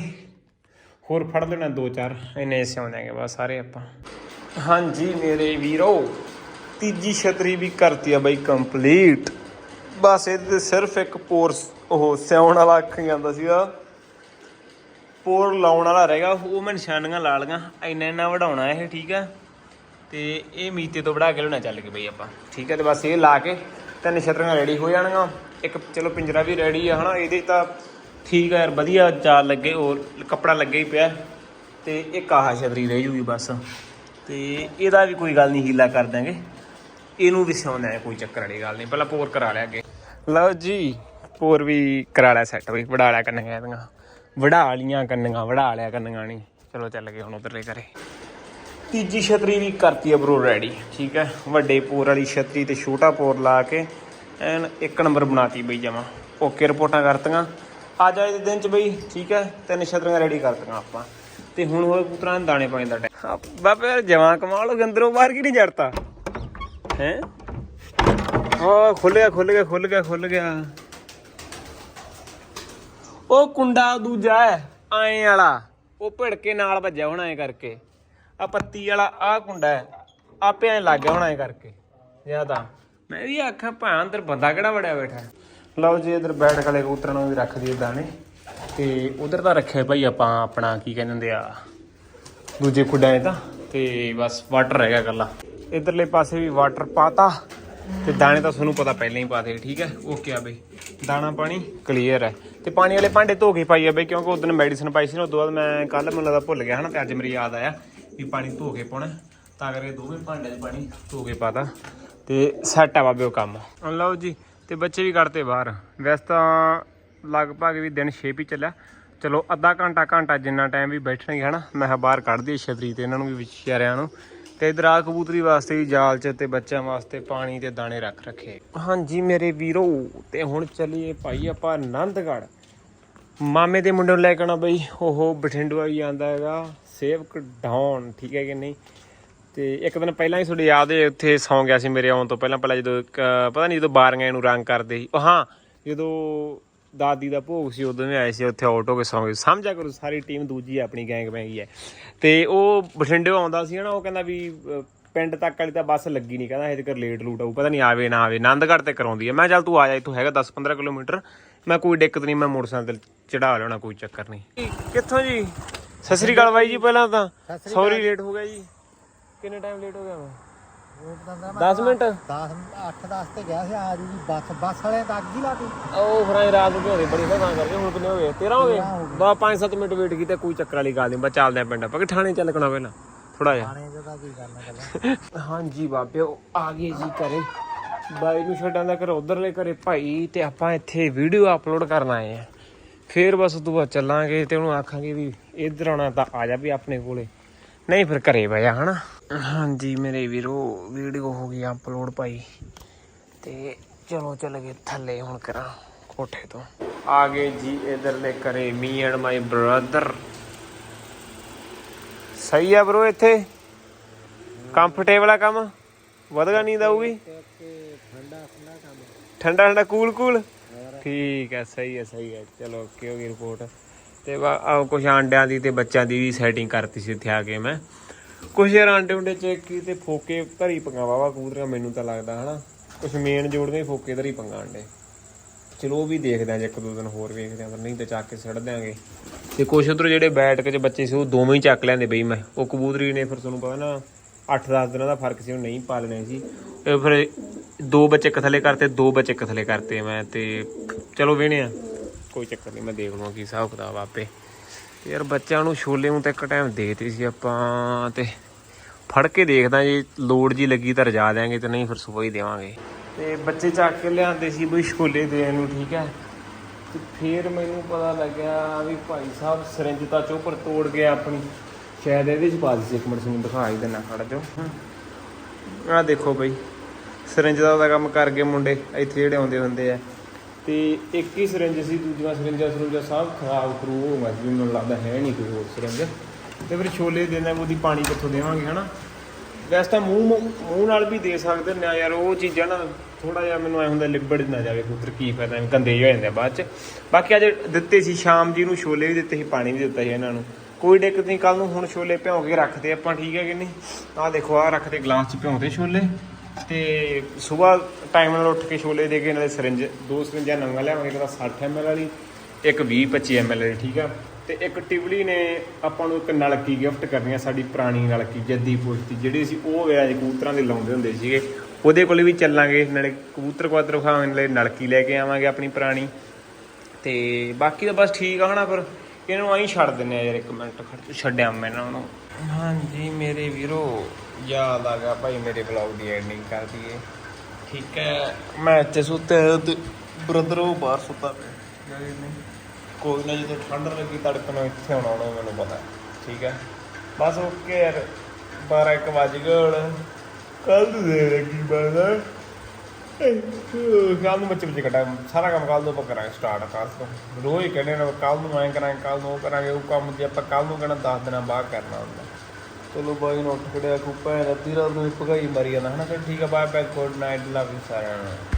ਹੋਰ ਫੜ ਲੈਣਾ ਦੋ ਚਾਰ। ਇੰਨੇ ਸਿਉਂ ਦਿਆਂਗੇ ਬਸ ਸਾਰੇ ਆਪਾਂ। ਹਾਂਜੀ ਮੇਰੇ ਵੀਰੋ ਤੀਜੀ ਛਤਰੀ ਵੀ ਕਰਤੀ ਆ ਬਾਈ ਕੰਪਲੀਟ। ਬਸ ਇਹਦੇ ਤੇ ਸਿਰਫ ਇੱਕ ਪੋਰਸ ਉਹ ਸਿਉਣ ਵਾਲਾ ਅੱਖ ਜਾਂਦਾ ਸੀਗਾ। ਪੋਰ ਲਾਉਣ ਵਾਲਾ ਰਹੇਗਾ, ਉਹ ਮੈਂ ਨਿਸ਼ਾਨੀਆਂ ਲਾ ਲਈਆਂ। ਇੰਨਾ ਇੰਨਾ ਵਢਾਉਣਾ ਇਹ, ਠੀਕ ਆ? ਤੇ ਇਹ ਮੀਤੇ ਤੋਂ ਵੜਾ ਕੇ ਲੈਣਾ ਚੱਲ ਕੇ ਬਈ ਆਪਾਂ। ਠੀਕ ਹੈ ਤੇ ਬਸ ਇਹ ਲਾ ਕੇ ਤਿੰਨ ਛਤਰੀਆਂ ਰੈਡੀ ਹੋ ਜਾਣਗੀਆਂ। ਇੱਕ ਚਲੋ ਪਿੰਜਰਾ ਵੀ ਰੈਡੀ ਆ, ਹਨਾ? ਇਹਦੇ 'ਚ ਤਾਂ ਠੀਕ ਆ ਯਾਰ, ਵਧੀਆ ਜਾਲ ਲੱਗੇ, ਹੋਰ ਕੱਪੜਾ ਲੱਗੇ ਹੀ ਪਿਆ। ਤੇ ਇੱਕ ਆਹ ਛਤਰੀ ਰਹਿ ਜੂਗੀ ਬਸ। ਤੇ ਇਹਦਾ ਵੀ ਕੋਈ ਗੱਲ ਨਹੀਂ, ਹੀਲਾ ਕਰ ਦਾਂਗੇ ਇਹਨੂੰ ਵੀ ਸਿਉਣਾ ਹੈ, ਕੋਈ ਚੱਕਰ ਵਾਲੀ ਗੱਲ ਨਹੀਂ। ਪਹਿਲਾਂ ਪੋਰ ਕਰਾ ਲਿਆ ਅੱਗੇ। ਲਓ ਜੀ, ਪੋਰ ਵੀ ਕਰਾ ਲਿਆ ਸੈੱਟ ਵੀ। ਵੜਾ ਲਿਆ ਕੰਨੀਆਂ ਇਹਦੀਆਂ। ਵੜਾ ਲੀਆਂ ਕੰਨੀਆਂ, ਵੜਾ ਲਿਆ ਕੰਨੀਆਂ ਨਹੀਂ। ਚਲੋ ਚੱਲ ਗਏ ਹੁਣ ਉਧਰਲੇ ਘਰੇ। ਤੀਜੀ ਛਤਰੀ ਵੀ ਕਰਤੀ ਆ ਬਰੋ ਰੈਡੀ ਠੀਕ ਹੈ? ਵੱਡੇ ਪੋਰ ਵਾਲੀ ਛਤਰੀ ਤੇ ਛੋਟਾ ਪੋਰ ਲਾ ਕੇ ਐਨ ਇੱਕ ਨੰਬਰ ਬਣਾਤੀ ਬਈ ਜਮਾ। ਓਕੇ ਰਿਪੋਰਟਾਂ ਕਰਤੀਆਂ। ਅੱਜ ਆਏ ਦੇ ਦਿਨ ਚ ਬਈ, ਠੀਕ ਹੈ? ਤਿੰਨ ਛਤਰੀਆਂ ਰੈਡੀ ਕਰਤੀਆਂ ਆਪਾਂ। ਤੇ ਹੁਣ ਹੋਏ ਪੁੱਤਰਾਂ ਦਾਣੇ ਪਾਣੀ ਦਾ ਟਾਈਮ ਬਾਬੇ ਯਾਰ ਜਵਾਂ ਕਮਾਲ ਹੋ ਗਿਆ, ਅੰਦਰੋਂ ਬਾਹਰ ਕੀ ਨਹੀਂ ਜੜਤਾ? ਹੈ? ਉਹ ਖੁੱਲ ਗਿਆ ਖੁੱਲ ਗਿਆ ਖੁੱਲ ਗਿਆ ਖੁੱਲ ਗਿਆ। ਉਹ ਕੁੰਡਾ ਦੂਜਾ ਹੈ ਐਂ ਵਾਲਾ। ਉਹ ਭਿੜਕੇ ਨਾਲ ਭੱਜਿਆ ਹੋਣਾ ਐਂ ਕਰਕੇ। ਆ ਪੱਤੀ ਵਾਲਾ ਆ ਕੁੰਡਾ ਹੈ। ਆਪੇ ਐਂ ਲੱਗ ਗਿਆ ਹੋਣਾ ਐਂ ਕਰਕੇ। ਜਾਂ ਤਾਂ ਮੈਂ ਵੀ ਆਖਾਂ ਭਾਂ ਅੰਦਰ ਬੰਦਾ ਕਿਹੜਾ ਵੜਿਆ ਬੈਠਾ। ਲਓ ਜੀ, ਇਧਰ ਬੈਠ ਕਲੇ ਕਬੂਤਰਾਂ ਨੂੰ ਵੀ ਰੱਖ ਦਈਏ ਦਾਣੇ। ਤੇ ਉਧਰ ਤਾਂ ਰੱਖਿਆ ਭਾਈ ਆਪਾਂ ਆਪਣਾ, ਕੀ ਕਹਿੰਦੇ ਹੁੰਦੇ ਆ, ਦੂਜੇ ਖੁੱਡਾਂ 'ਚ ਤਾਂ। ਤੇ ਬਸ ਵਾਟਰ ਰਹਿ ਗਿਆ ਇਕੱਲਾ। ਇਧਰਲੇ ਪਾਸੇ ਵੀ ਵਾਟਰ ਪਾਤਾ ਤੇ ਦਾਣੇ ਤਾਂ ਤੁਹਾਨੂੰ ਪਤਾ ਪਹਿਲਾਂ ਹੀ ਪਾਤੇ, ਠੀਕ ਹੈ? ਓਕੇ ਆ ਬਈ। ਦਾਣਾ ਪਾਣੀ ਕਲੀਅਰ ਹੈ। ਤੇ ਪਾਣੀ ਵਾਲੇ ਭਾਂਡੇ ਧੋ ਕੇ ਪਾਈ ਆ ਬਈ, ਕਿਉਂਕਿ ਉਦੋਂ ਮੈਡੀਸਨ ਪਾਈ ਸੀ ਨਾ ਉਦੋਂ ਬਾਅਦ ਮੈਂ ਕੱਲ ਮੈਨੂੰ ਲੱਗਦਾ ਭੁੱਲ ਗਿਆ ਹਨਾ, ਤੇ ਅੱਜ ਮੇਰੀ ਯਾਦ ਆਇਆ ਵੀ ਪਾਣੀ ਧੋ ਕੇ ਪਾਉਣਾ। ਤਾਂ ਕਰਕੇ ਦੋਵੇਂ ਭਾਂਡਿਆਂ 'ਚ ਪਾਣੀ ਧੋ ਕੇ ਪਾਤਾ। ਤੇ ਸੈੱਟ ਆ ਬਾਬੇ ਉਹ ਕੰਮ। ਹੁਣ ਲਓ ਜੀ, ਤੇ ਬੱਚੇ ਵੀ ਕੱਢਤੇ ਬਾਹਰ। ਵੈਸੇ ਤਾਂ ਲਗਭਗ ਵੀ ਦਿਨ 6 ਹੀ ਚੱਲਿਆ। ਚਲੋ, ਅੱਧਾ ਘੰਟਾ ਘੰਟਾ ਜਿੰਨਾ ਟਾਈਮ ਵੀ ਬੈਠਣਗੇ ਹਨਾ, ਮੈਂ ਕਿਹਾ ਬਾਹਰ ਕੱਢ ਦਈਏ ਛਤਰੀ ਤੇ ਇਹਨਾਂ ਨੂੰ ਵੀ ਵਿਚਾਰਿਆਂ ਨੂੰ। ਤੇ ਇਧਰ ਆ ਕਬੂਤਰੀ ਵਾਸਤੇ ਵੀ ਜਾਲ 'ਚ ਤੇ ਬੱਚਿਆਂ ਵਾਸਤੇ ਪਾਣੀ ਤੇ ਦਾਣੇ ਰੱਖ ਰੱਖੇ। ਹਾਂਜੀ ਮੇਰੇ ਵੀਰੋ, ਤੇ ਹੁਣ ਚੱਲੀਏ ਭਾਈ ਆਪਾਂ ਆਨੰਦਗੜ੍ਹ। ਮਾਮੇ ਦੇ ਮੁੰਡੇ ਨੂੰ ਲੈ ਕੇ ਆਉਣਾ ਬਈ। ਉਹ ਬਠਿੰਡਵਾ ਹੀ ਆਂਦਾ ਹੈਗਾ, ਸੇਵਕ ਡਾਉਨ ਠੀਕ ਹੈ ਕਿ ਨਹੀਂ? ਤੇ ਇੱਕ ਦਿਨ ਪਹਿਲਾਂ ਹੀ ਤੁਹਾਡੇ ਯਾਦ ਹੈ, ਉੱਥੇ ਸੌਂ ਗਿਆ ਸੀ ਮੇਰੇ ਆਉਣ ਤੋਂ ਪਹਿਲਾਂ ਪਹਿਲਾਂ ਜਦੋਂ ਪਤਾ ਨਹੀਂ ਜਦੋਂ ਬਾਰੀਆਂ ਨੂੰ ਰੰਗ ਕਰਦੇ ਸੀ। ਉਹ ਹਾਂ, ਜਦੋਂ ਦਾਦੀ ਦਾ ਭੋਗ ਸੀ ਉਦੋਂ ਵੀ ਆਏ ਸੀ ਉੱਥੇ ਆਊਟ ਹੋ ਕੇ ਸੌਂ ਗਏ ਸਮਝਿਆ ਕਰੋ ਸਾਰੀ ਟੀਮ ਦੂਜੀ ਆਪਣੀ ਗੈਂਗ ਬੈਂਗੀ ਹੈ। ਤੇ ਉਹ ਬਠਿੰਡੇ ਆਉਂਦਾ ਸੀ ਨਾ ਉਹ ਕਹਿੰਦਾ ਵੀ ਪਿੰਡ ਤੱਕ ਵਾਲੀ ਤਾਂ ਬੱਸ ਲੱਗੀ ਨਹੀਂ ਕਹਿੰਦਾ ਇਹ ਤੇ ਲੇਟ ਲੂਟ ਆਊ ਪਤਾ ਨਹੀਂ ਆਵੇ ਨਾ ਆਵੇ। ਆਨੰਦਗੜ੍ਹ ਤੇ ਕਰਾਉਂਦੀ ਹੈ। ਮੈਂ ਚੱਲ ਤੂੰ ਆ ਜਾ ਇੱਥੋਂ ਹੈਗਾ 10 15 ਕਿਲੋਮੀਟਰ। ਮੈਂ ਕੋਈ ਦਿੱਕਤ ਨਹੀਂ ਮੈਂ ਮੋਟਰਸਾਈਕਲ ਚੜਾ ਲੈਣਾ ਕੋਈ ਚੱਕਰ ਨਹੀਂ। ਕਿੱਥੋਂ ਜੀ? ਸਤਿ ਸ੍ਰੀ ਅਕਾਲ ਬਾਈ ਜੀ ਪਹਿਲਾਂ ਤਾਂ। ਸੌਰੀ ਲੇਟ ਹੋ ਗਿਆ ਜੀ। ਕਿੰਨੇ ਟਾਈਮ ਲੇਟ ਹੋ ਗਿਆ ਮੈਂ 10 ਮਿੰਟ। 10 8 10 ਤੇ ਗਿਆ ਸੀ ਆ ਜੀ ਬੱਸ ਬੱਸ ਵਾਲੇ ਤਾਂ ਅੱਗ ਹੀ ਲਾਤੀ ਉਹ ਫਿਰ ਰਾਤ ਨੂੰ ਭਿਉਂਦੇ ਬੜੀ ਤਾਂ ਕਰਕੇ ਹੁਣ ਕਿੰਨੇ ਹੋ ਗਏ? 13 ਹੋ ਗਏ? ਬਾ 5-7 ਮਿੰਟ ਵੇਟ ਕੀਤੀ ਕੋਈ ਚੱਕਰ ਵਾਲੀ ਗੱਲ ਨਹੀਂ ਬਸ ਚੱਲਦੇ ਪਿੰਡ। ਆਪਾਂ ਕਿ ਥਾਣੇ ਚੱਲਣਾ ਪਹਿਲਾਂ ਥੋੜਾ ਜਿਹਾ। ਥਾਣੇ ਜਗ੍ਹਾ ਕੀ ਕਰਨਾ ਹਾਂਜੀ ਬਾਬਿਓ ਆ ਗਏ ਜੀ ਘਰੇ। ਬਾਈ ਨੂੰ ਛੱਡਾਂ ਦਾ ਘਰ ਉਧਰਲੇ ਘਰੇ ਭਾਈ ਤੇ ਆਪਾਂ ਇੱਥੇ ਵੀਡੀਓ ਅਪਲੋਡ ਕਰਨ ਆਏ ਆ ਫੇਰ ਬਸ ਉਦੋਂ ਬਾਅਦ ਚੱਲਾਂਗੇ ਤੇ ਉਹਨੂੰ ਆਖਾਂਗੇ ਵੀ ਇੱਧਰ ਆਉਣਾ ਤਾਂ ਆ ਜਾ ਵੀ ਆਪਣੇ ਕੋਲੇ। ਨਹੀਂ ਫਿਰ ਘਰੇ ਬਹਿ ਜਾ ਹਨਾ? ਹਾਂਜੀ, ਮੇਰੇ ਵੀਰੋ ਵੀਡੀਓ ਹੋ ਗਈ ਅਪਲੋਡ ਭਾਈ। ਤੇ ਚਲੋ, ਚੱਲ ਗਏ ਥੱਲੇ ਹੁਣ ਕਰਾਂ ਕੋਠੇ ਤੋਂ। ਆ ਗਏ ਜੀ ਇਧਰਲੇ ਘਰੇ ਮੀ ਐਂਡ ਮਾਈ ਬ੍ਰਦਰ ਸਹੀ ਆ ਬ్రో ਇੱਥੇ? ਕੰਫਰਟੇਬਲ ਆ ਕੰਮ? ਵਧਗਾ ਨੀਂਦ ਆਊਗੀ? ਠੰਡਾ ਠੰਡਾ ਕੂਲ ਕੂਲ ਠੀਕ ਹੈ ਸਹੀ ਹੈ ਸਹੀ ਹੈ ਚਲੋ ਓਕੇ ਹੋ ਗਈ ਰਿਪੋਰਟ ਤੇ ਵਾ, ਆਹ ਕੁਛ ਆਂਡਿਆਂ ਦੀ ਤੇ ਬੱਚਿਆਂ ਦੀ ਵੀ ਸੈਟਿੰਗ ਕਰਤੀ ਸੀ ਇੱਥੇ ਆ ਕੇ ਮੈਂ। ਕੁਛ ਯਾਰ ਆਂਡੇ ਉਂਡੇ ਚੈੱਕ ਕੀਤੇ ਫੋਕੇ ਧਰੀ ਪੰਗਾ ਵਾਵਾ ਕਬੂਤਰੀਆਂ ਮੈਨੂੰ ਤਾਂ ਲੱਗਦਾ ਹਨਾ। ਕੁਛ ਮੇਨ ਜੋੜਦੇ ਫੋਕੇ ਧਰੀ ਪੰਗਾ ਆਂਡੇ। ਚਲੋ ਉਹ ਵੀ ਦੇਖਦੇ ਆਂ ਜੇ ਇੱਕ ਦੋ ਦਿਨ ਹੋਰ ਵੇਖਦੇ ਆਂ ਨਹੀਂ ਤੇ ਚੱਕ ਕੇ ਸੜ ਦਿਆਂਗੇ। ਤੇ ਕੁਛ ਉਧਰ ਜਿਹੜੇ ਬੈਠ ਕੇ ਬੱਚੇ ਸੀ, ਉਹ ਦੋਵੇਂ ਹੀ ਚੱਕ ਲੈਂਦੇ ਬਈ ਮੈਂ। ਉਹ ਕਬੂਤਰੀ ਨੇ ਫਿਰ ਤੁਹਾਨੂੰ ਪਤਾ ਨਾ 8-10 ਦਿਨਾਂ ਦਾ ਫ਼ਰਕ ਸੀ, ਉਹ ਨਹੀਂ ਪਾਲਣੇ ਸੀ। ਇਹ ਫਿਰ ਦੋ ਬੱਚੇ ਇੱਕ ਥੱਲੇ ਕਰਤੇ, ਦੋ ਬੱਚੇ ਇੱਕ ਥੱਲੇ ਕਰਤੇ ਮੈਂ, ਤੇ ਚਲੋ ਵੇਣੇ ਆ। ਕੋਈ ਚੱਕਰ ਨਹੀਂ, ਮੈਂ ਦੇਖ ਲਵਾਂ ਕੀ ਹਿਸਾਬ ਕਿਤਾਬ ਆਪੇ। ਯਾਰ ਬੱਚਿਆਂ ਨੂੰ ਛੋਲੇ ਨੂੰ ਤਾਂ ਇੱਕ ਟਾਈਮ ਦੇਤੇ ਸੀ ਆਪਾਂ ਤੇ ਫੜ ਕੇ ਦੇਖਦਾ ਜੇ ਲੋੜ ਜੀ ਲੱਗੀ ਤਾਂ ਰਜਾ ਦਿਆਂਗੇ ਤੇ ਨਹੀਂ ਫਿਰ ਸੁਬਹ ਹੀ ਦੇਵਾਂਗੇ। ਤੇ ਬੱਚੇ ਚੱਕ ਕੇ ਲਿਆਂਦੇ ਸੀ ਬਈ ਛੋਲੇ ਦੇਣ ਨੂੰ, ਠੀਕ ਹੈ? ਤੇ ਫਿਰ ਮੈਨੂੰ ਪਤਾ ਲੱਗਿਆ ਵੀ ਭਾਈ ਸਾਹਿਬ ਸਿਰੰਜ ਤਾਂ ਚੋਪਰ ਤੋੜ ਗਿਆ ਆਪਣੀ। ਸ਼ਾਇਦ ਇਹਦੇ ਚ ਪਾ ਦਿੱਤੀ ਸੀ, ਇੱਕ ਮਿੰਟ ਤੁਹਾਨੂੰ ਦਿਖਾ ਹੀ ਦਿੰਨਾ ਖੜ ਜੋ ਆਹ ਦੇਖੋ ਬਈ, ਸਿਰੰਜ ਦਾ ਕੰਮ ਕਰ ਗਏ ਮੁੰਡੇ, ਇੱਥੇ ਜਿਹੜੇ ਆਉਂਦੇ ਹੁੰਦੇ ਆ। ਤੇ ਇੱਕ ਹੀ ਸਿਰੰਜ ਸੀ, ਦੂਜੀਆਂ ਸਿਰੰਜਾਂ ਸਿਰੰਜਾਂ ਸਭ ਖਰਾਬ ਖਰੂਬ ਹੋ ਗਿਆ ਸੀ ਮੈਨੂੰ ਲੱਗਦਾ ਹੈ ਨਹੀਂ ਕੋਈ ਹੋਰ ਸਿਰੰਜ ਤੇ ਫਿਰ ਛੋਲੇ ਦੇਣਾ ਉਹਦੀ ਪਾਣੀ ਕਿੱਥੋਂ ਦੇਵਾਂਗੇ, ਹਨਾ? ਵੈਸੇ ਤਾਂ ਮੂੰਹ ਮੂੰਹ ਨਾਲ ਵੀ ਦੇ ਸਕਦੇ ਨੇ, ਯਾਰ ਉਹ ਚੀਜ਼ਾਂ ਨਾ ਥੋੜਾ ਜਿਹਾ ਮੈਨੂੰ ਐ ਹੁੰਦਾ ਲਿਬੜ ਨਾ ਜਾਵੇ, ਪੁੱਤਰ, ਕੀ ਫਾਇਦਾ, ਐਵੇਂ ਗੰਦੇ ਹੋ ਜਾਂਦੇ ਆ ਬਾਅਦ ਚ। ਬਾਕੀ ਅੱਜ ਦਿੱਤੇ ਸੀ, ਸ਼ਾਮ ਜੀ ਨੂੰ ਛੋਲੇ ਵੀ ਦਿੱਤੇ ਸੀ, ਪਾਣੀ ਵੀ ਦਿੱਤਾ ਸੀ ਇਹਨਾਂ ਨੂੰ। ਕੋਈ ਦਿੱਕਤ ਨਹੀਂ ਕੱਲ ਨੂੰ ਹੁਣ ਛੋਲੇ ਭਿਉਂ ਕੇ ਰੱਖਦੇ ਆਪਾਂ, ਠੀਕ ਹੈ ਕਿ ਨਹੀਂ? ਆਹ ਦੇਖੋ, ਆਹ ਰੱਖਦੇ ਗਲਾਸ ਚ ਭਿਉਂਦੇ ਛੋਲੇ। ਤੇ ਸਵੇਰ ਟਾਈਮ ਨਾਲ ਉੱਠ ਕੇ ਛੋਲੇ ਦੇ ਕੇ ਨਾਲੇ ਸਿਰੰਜ ਦੋ ਸਿਰੰਜਾਂ ਨਵੀਆਂ ਲਿਆਵਾਂਗੇ, ਇੱਕ ਤਾਂ 60 ml ਵਾਲੀ, ਇੱਕ 20 25 ml ਵਾਲੀ, ਠੀਕ ਆ? ਤੇ ਇੱਕ ਟਿਵਲੀ ਨੇ ਆਪਾਂ ਨੂੰ ਇੱਕ ਨਲਕੀ ਗਿਫਟ ਕਰਨੀ ਆ, ਸਾਡੀ ਪੁਰਾਣੀ ਨਲਕੀ, ਜੱਦੀ ਪੁਸ਼ਤੀ, ਜਿਹੜੀ ਸੀ ਉਹ ਵਿਆਜ ਕਬੂਤਰਾਂ ਦੇ ਲਾਉਂਦੇ ਹੁੰਦੇ ਸੀਗੇ। ਉਹਦੇ ਕੋਲੇ ਵੀ ਚੱਲਾਂਗੇ, ਨਾਲੇ ਕਬੂਤਰ ਕੁਆਦਰ ਖਾਣ ਨਾਲੇ ਨਲਕੀ ਲੈ ਕੇ ਆਵਾਂਗੇ ਆਪਣੀ ਪੁਰਾਣੀ। ਤੇ ਬਾਕੀ ਤਾਂ ਬਸ ਠੀਕ ਆ ਹਨਾ ਫਿਰ। ਇਹਨਾਂ ਨੂੰ ਆਈ ਛੱਡ ਦਿੰਨੇ ਆ ਯਾਰ ਇੱਕ ਮਿੰਟ ਖੜ ਛੱਡਿਆ ਮੈਂ ਇਹਨਾਂ ਨੂੰ ਹਾਂਜੀ, ਮੇਰੇ ਵੀਰੋ ਯਾਦ ਆ ਗਿਆ ਭਾਈ ਮੇਰੇ ਵਲੌਗ ਦੀ ਐਂਡਿੰਗ ਕਰ ਦਈਏ। ਠੀਕ ਹੈ। ਮੈਂ ਇੱਥੇ ਸੁੱਤੇ ਤੇ ਬ੍ਰਦਰ ਉਹ ਬਾਹਰ ਸੁੱਤਾ ਪਿਆ। ਨਹੀਂ। ਕੋਈ ਨਾ ਜਦੋਂ ਠੰਡ ਲੱਗੀ ਤੜਕ ਨੂੰ ਇੱਥੇ ਆਉਣਾ ਉਹਨੇ ਮੈਨੂੰ ਪਤਾ। ਠੀਕ ਹੈ? ਬਸ ਓਕੇ ਯਾਰ 12 1 ਵਜ ਗਏ ਹੁਣ। ਕੱਲ ਨੂੰ ਦੇ ਲੱਗੀ ਬਸ ਕੱਲ ਨੂੰ ਬੱਚੇ ਬੱਚੇ ਕਟਾ ਸਾਰਾ ਕੰਮ ਕੱਲ ਨੂੰ ਆਪਾਂ ਕਰਾਂਗੇ ਸਟਾਰਟ ਕੱਲ ਤੋਂ। ਰੋਜ਼ ਹੀ ਕਹਿੰਦੇ ਨੇ ਕੱਲ ਨੂੰ ਐਂ ਕਰਾਂਗੇ ਕੱਲ ਨੂੰ ਉਹ ਕਰਾਂਗੇ ਉਹ ਕੰਮ ਜੇ ਆਪਾਂ ਕੱਲ ਨੂੰ ਕਹਿਣਾ 10 ਦਿਨਾਂ ਬਾਅਦ ਕਰਨਾ ਹੁੰਦਾ। ਚਲੋ ਬਾਈ ਨੂੰ ਉੱਠ ਖੜਿਆ ਕੋ ਭੈਣ ਅੱਧੀ ਰਾਤ ਨੂੰ ਭਗਾਈ ਮਾਰੀ ਜਾਂਦਾ, ਹਨਾ? ਫਿਰ ਠੀਕ ਆ bye bye good night love you ਸਾਰਿਆਂ ਨੂੰ।